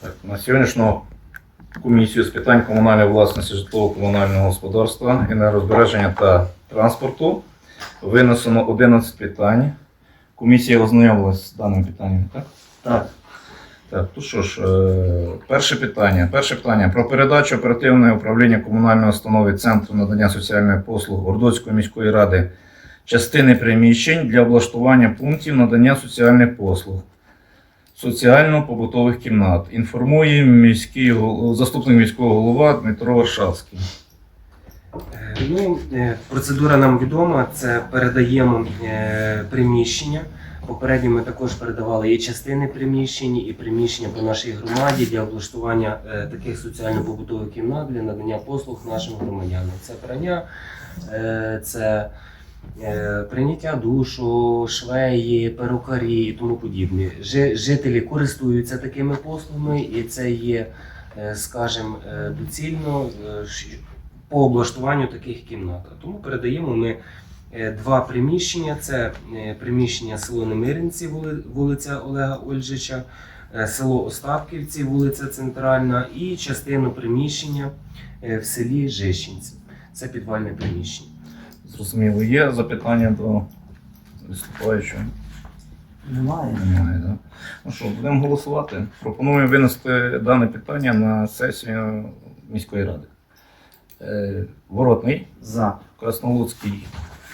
Так, на сьогоднішню комісію з питань комунальної власності житлово-комунального господарства, енергозбереження та транспорту винесено 11 питань. Комісія ознайомилася з даним питанням, так? Так. Так, то що ж, е, перше питання. Перше питання про передачу оперативного управління комунальної установи Центру надання соціальних послуг Гордоцької міської ради частини приміщень для облаштування пунктів надання соціальних послуг. Соціально-побутових кімнат. Інформує міський заступник міського голова Дмитро Варшавський. Е, Ну, е, процедура нам відома. Це передаємо е, приміщення. Попередньо ми також передавали і частини приміщень, і приміщення по нашій громаді для облаштування таких соціально-побутових кімнат для надання послуг нашим громадянам. Це прання, це прийняття душу, швеї, перукарі і тому подібне. Жителі користуються такими послугами, і це є, е, скажімо, е, доцільно е, по облаштуванню таких кімнат. Тому передаємо ми е, два приміщення: це е, приміщення село Немиринці, вулиця Олега Ольжича, е, село Остапківці, вулиця Центральна, і частину приміщення е, в селі Жищенці. Це підвальне приміщення. Зрозуміло, є запитання до виступаючого? Немає. Немає, да? Ну що, будемо голосувати. Пропоную винести дане питання на сесію міської ради. Е, Воротний, За. Краснолуцький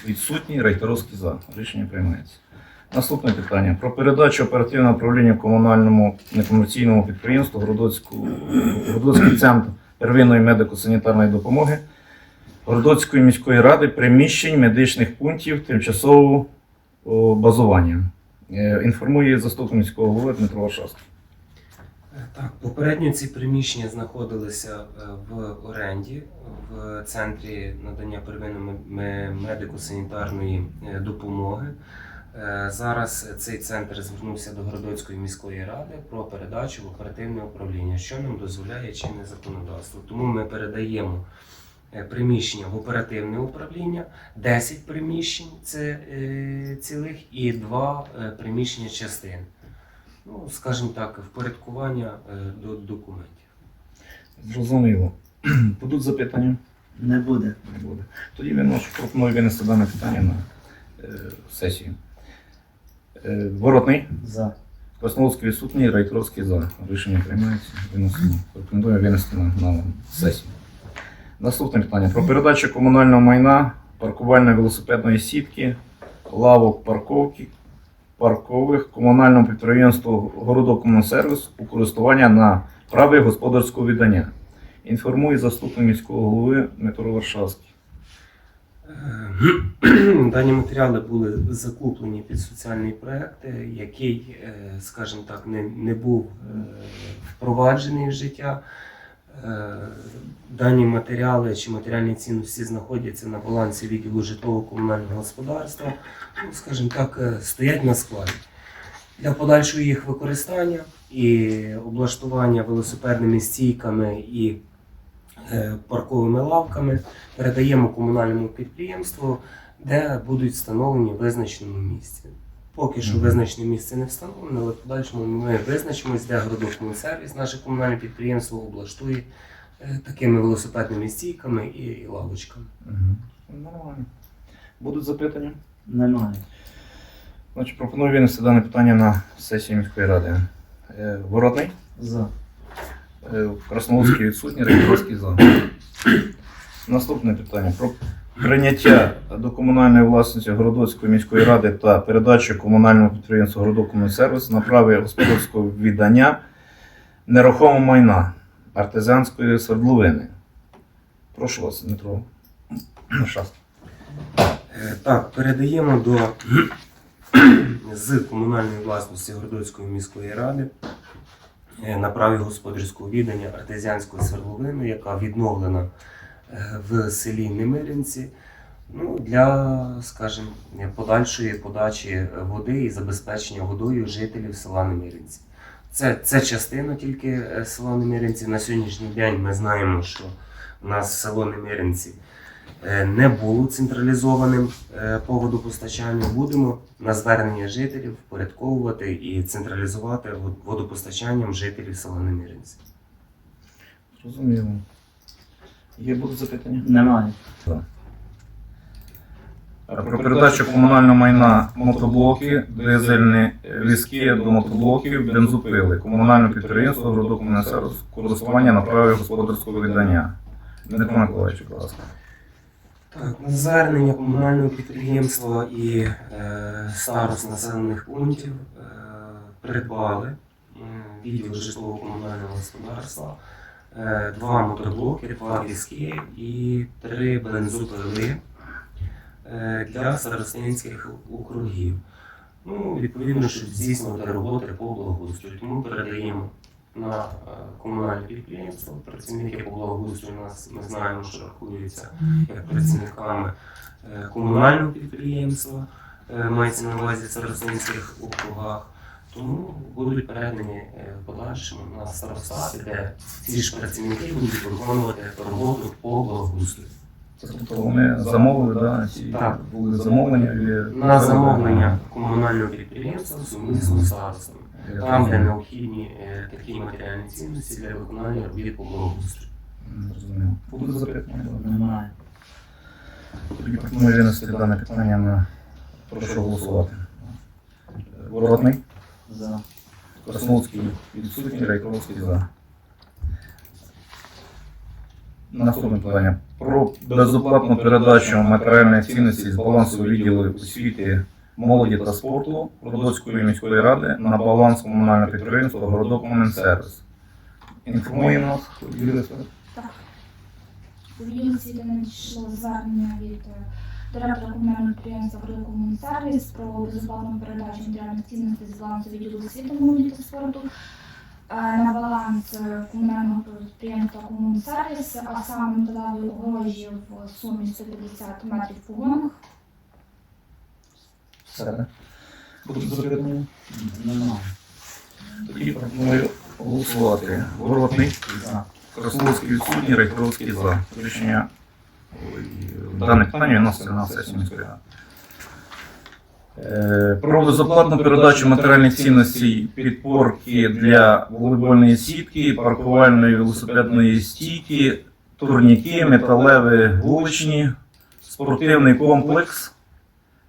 відсутній, Рейтеровський за. Рішення приймається. Наступне питання. Про передачу оперативного управління комунальному некомерційному підприємству Городоцький центр первинної медико-санітарної допомоги Городоцької міської ради приміщень медичних пунктів тимчасового базування. Е, Інформує заступник міського голови Дмитро Варшавський. Е, Так, попередньо ці приміщення знаходилися е, в оренді в центрі надання первинної медико-санітарної допомоги. Зараз цей центр звернувся до Городоцької міської ради про передачу в оперативне управління, що нам дозволяє чинне законодавство. Тому ми передаємо приміщення в оперативне управління, 10 приміщень це е, цілих і 2 приміщення частин ну, скажімо так, впорядкування е, до документів. Зрозуміло. Будуть запитання? Не буде. Не буде. Тоді виношу, пропоную винести дане питання на е, сесію. Е, Воротний, За. Краснолуцький відсутній, Рейтеровський за. Рішення приймається. Виносимо. Рекомендую винести на, на сесію. Наступне питання. Про передачу комунального майна, паркувальної велосипедної сітки, лавок парковки, паркових комунальному підприємству Городокомунсервіс у користування на праві господарського віддання. Інформує заступник міського голови Дмитро Варшавський. Дані матеріали були закуплені під соціальний проект, е, який, е, скажімо так, не, не був е, впроваджений в життя. Е, Дані матеріали чи матеріальні цінності знаходяться на балансі відділу житлово-комунального господарства, ну, скажімо так, е, стоять на складі. Для подальшого їх використання і облаштування велосипедними стійками і е, парковими лавками передаємо комунальному підприємству, де будуть встановлені в визначеному місці. Поки що Мгм. визначене місце не встановлено, але в подальшому ми визначимось, де сервіс, наше комунальне підприємство облаштує е, такими велосипедними стійками і, і лавочками. Угу. Нормально. Будуть запитання? Немає. Значить, пропоную винести дане питання на сесію міської ради. Е, Воротний, За. е, Краснолуцький відсутній, Рейтеровський за. Наступне питання. Прийняття до комунальної власності Городоцької міської ради та передачу комунальному підприємству Городокомунсервіс на праві господарського віддання нерухомого майна артезіанської свердловини. Прошу вас, Дмитро. Е, Так, передаємо до з комунальної власності Городоцької міської ради е, на праві господарського віддання артезіанської свердловини, яка відновлена в селі Немиринці. Ну, для, скажімо, подальшої подачі води і забезпечення водою жителів села Немиринці. Це, це частина тільки е, села Немиринці. На сьогоднішній день ми знаємо, що у нас село Немиринці е, не було централізованим е, по водопостачанню. Будемо на звернення жителів впорядковувати і централізувати водопостачанням жителів села Немиринці. Зрозуміло. Є будуть запитання? Немає. Про передачу комунального майна мотоблоки, дизельні візки до мотоблоків, бензопили, комунальне підприємство Городокомунальне користування на праві господарського видання. Дмитро Миколаївич, будь ласка. Так, на звернення комунального підприємства і е, старост населених пунктів е, придбали м, відділ житлово-комунального господарства е, два моторблоки, два візки і три бензопили е, для старостинських округів. Ну, відповідно, щоб здійснювати роботи по благоустрою. Тому передаємо на е, комунальне підприємство. Працівники по благоустрою у нас ми знаємо, що рахуються як працівниками е, комунального підприємства, е, мається на увазі в округах. Тому будуть передані е, в подальшому на старостати, де ці ж працівники будуть виконувати роботу по благоустрою. Тобто вони замовили, да, ці Так. були замовлення На замовлення комунального підприємства сумісно з старостами. Там, де необхідні е, такі матеріальні цінності для виконання робіт по благоустрою. Зрозуміло. Будуть запитання? Немає. Тоді пропоную винести дане питання на прошу голосувати. Воротний, За. Красновський відсутній, Райковський за. Наступне питання. Про безоплатну передачу матеріальної цінності з балансу відділу освіти, молоді та спорту Родоцької міської ради на баланс комунального підприємства Городокомунсервіс. Інформує нас, Так. Освіти надійшло звернення від е, директора комунального підприємства «Городокомунсервіс» про безоплатну передачу матеріальних цінностей з балансу відділу освіти молоді та спорту е, на баланс комунального підприємства «Комунсервіс», а саме надали огорожі в сумі 150 метрів по гонах. Все. Будуть запитання? Немає. Тоді пропоную голосувати. Воротний, За. Красновський відсутній, Райковський за. Рішення дане питання виноситься на сесію міської ради. Про безоплатну передачу матеріальних цінностей підпорки для волейбольної сітки, паркувальної велосипедної стійки, турніки, металеві вуличні, спортивний комплекс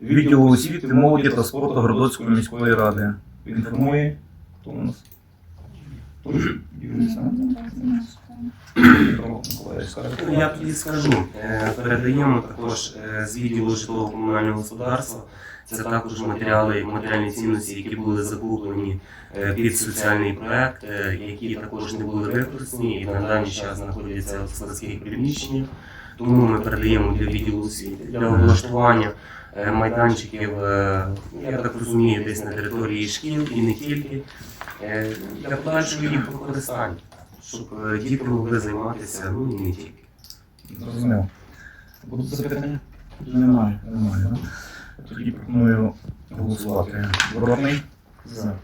відділу освіти, молоді та спорту Городоцької міської ради. Інформує хто у нас? Юрій Олександрович. Я тобі скажу, е, передаємо також е, з відділу житлово-комунального господарства. Це також матеріали, матеріальні цінності, які були закуплені е, під соціальний проект, які також не були використані і на даний час знаходяться в складських приміщеннях. Тому ми передаємо для відділу освіти для облаштування майданчиків, я так розумію, десь на території шкіл і не тільки для подальшого їх використання, щоб е, діти могли займатися, ну і не тільки. Зрозуміло. Будуть запитання? Немає. Немає, да? Тоді пропоную голосувати. Воротний, За.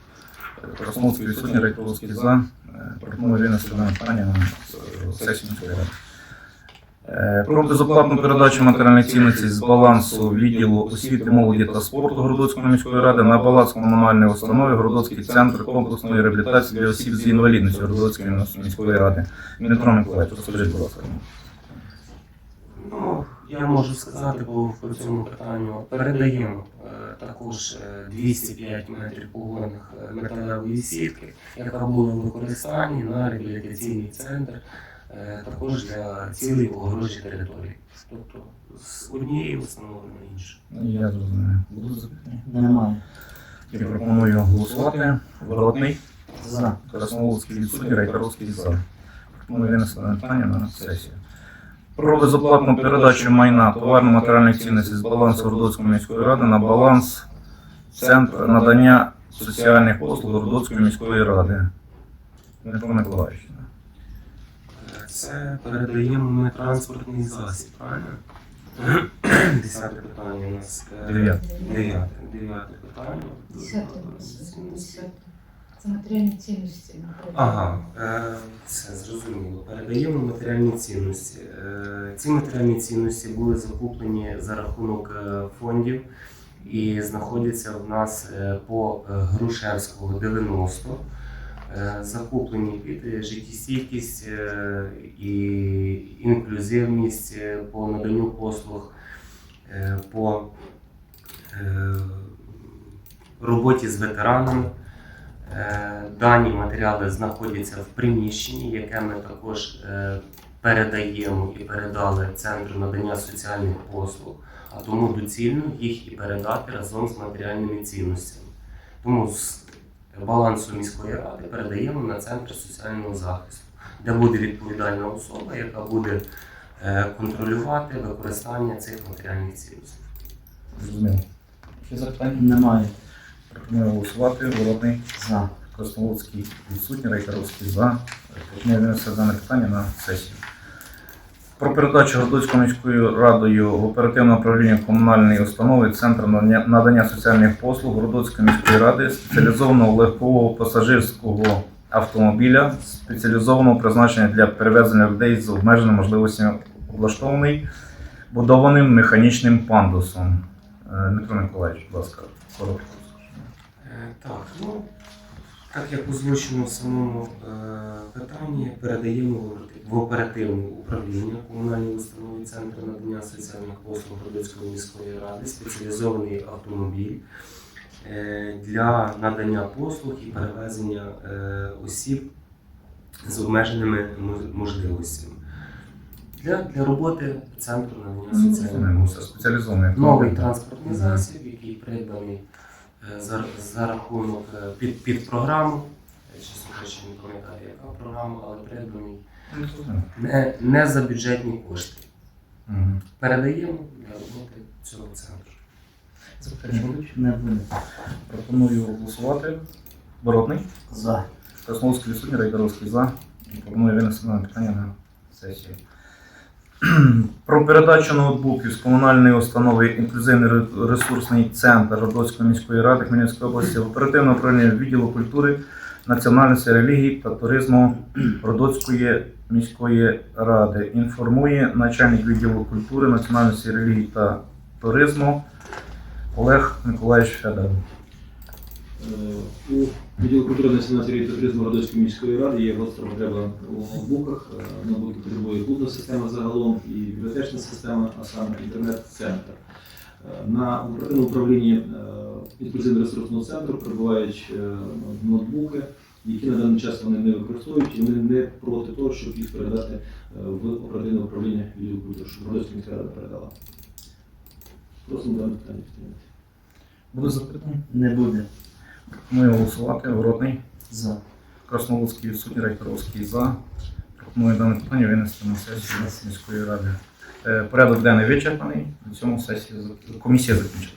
Красновський відсутній, Райковський за. Е, Пропоную винести дане питання на е, сесію міської ради. Е, Про безоплатну передачу матеріальних цінностей з балансу відділу освіти, молоді та спорту Городоцької міської ради на баланс комунальної установи Городоцький центр комплексної реабілітації для осіб з інвалідністю Городоцької міської ради. Дмитро Миколаївич, розкажіть, будь ласка. Ну, я можу сказати, бо по цьому питанню передаємо е, також е, 205 метрів погонних е, металевої сітки, яка була в використанні на реабілітаційний центр, е, також для цілей огорожі території. Тобто з однієї установи на іншу. Я зрозумів. Будуть запитання? Немає. Я пропоную голосувати. Воротний, За. Красноволський відсутній, Райкаровський за. Пропоную винести дане питання на сесію. Про безоплатну передачу майна товарно-матеріальних цінностей з балансу Городоцької міської ради на баланс Центру надання соціальних послуг Городоцької міської ради. Дмитро Миколаївич. Це передаємо ми транспортний засіб, правильно? Десяте питання у нас. е, Дев'яте. Дев'яте. Дев'яте питання. Це матеріальні цінності. Ага, е, все зрозуміло. Передаємо матеріальні цінності. Е, Ці матеріальні цінності були закуплені за рахунок е, фондів і знаходяться в нас по Грушевського 90. Е, Закуплені під е, життєстійкість е, і інклюзивність по наданню послуг, по роботі з ветеранами. Дані матеріали знаходяться в приміщенні, яке ми також передаємо і передали Центру надання соціальних послуг, а тому доцільно їх і передати разом з матеріальними цінностями. Тому балансу міської ради передаємо на Центр соціального захисту, де буде відповідальна особа, яка буде е, контролювати використання цих матеріальних цінностей. Зрозуміло. Ще запитання? Немає. Пропоную голосувати. Голодний. За. Краснолуцький відсутній, Райкаровський за. Пропоную винести дане питання на сесію. Про передачу Городоцькою міською радою в оперативне управління комунальної установи Центр надання- соціальних послуг Городоцької міської ради спеціалізованого легкового пасажирського автомобіля спеціалізованого призначення для перевезення людей з обмеженими можливостями облаштований будованим механічним пандусом. Е, Дмитро Миколаївич, будь ласка, коротко. Е, Так, ну так як озвучено в самому е, питанні, передаємо в оперативне управління комунальної установи Центру надання соціальних послуг Городоцької міської ради спеціалізований автомобіль е, для надання послуг і перевезення е, осіб з обмеженими можливостями. Для, для роботи центру надання соціальних Ну, послуг. спеціалізований Новий транспортний засіб, який придбаний е, за, за рахунок е, під, під програму. Чесно кажучи, не пам'ятаю, яка програма, але придбаний Ну, не, не за бюджетні кошти. Мгм. Передаємо для роботи цього центру. Запитання? Не буде. Пропоную голосувати. Боротний. За. Красновський відсутній, Райдаровський за. Пропоную винести дане питання на сесію. Про передачу ноутбуків з комунальної установи інклюзивний ресурсний центр Родоцької міської ради Хмельницької області в оперативне управління відділу культури, національності, релігії та туризму Родоцької міської ради. Інформує начальник відділу культури, національності, релігії та туризму Олег Миколаївич Федоров. Е, У відділу культури національної та туризму Радоцької міської ради є гостра потреба у ноутбуках. Е, Ноутбуки потребує клубна система загалом і бібліотечна система, а саме інтернет-центр. Е, На управлінні інклюзивно-ресурсного центру перебувають ноутбуки, які на даний час вони не використовують, і вони не проти того, щоб їх передати в оперативне управління відділу культури, щоб Радоцька міська рада передала. Просимо дане питання підтримати. Буде запитання? Не буде. Пропоную голосувати. Воротний. За. Краснолуцький відсутній, Райкаровський за. Пропоную дане питання винести на сесію міської ради. Е, Порядок денний вичерпаний. На цьому сесія комісія закінчена.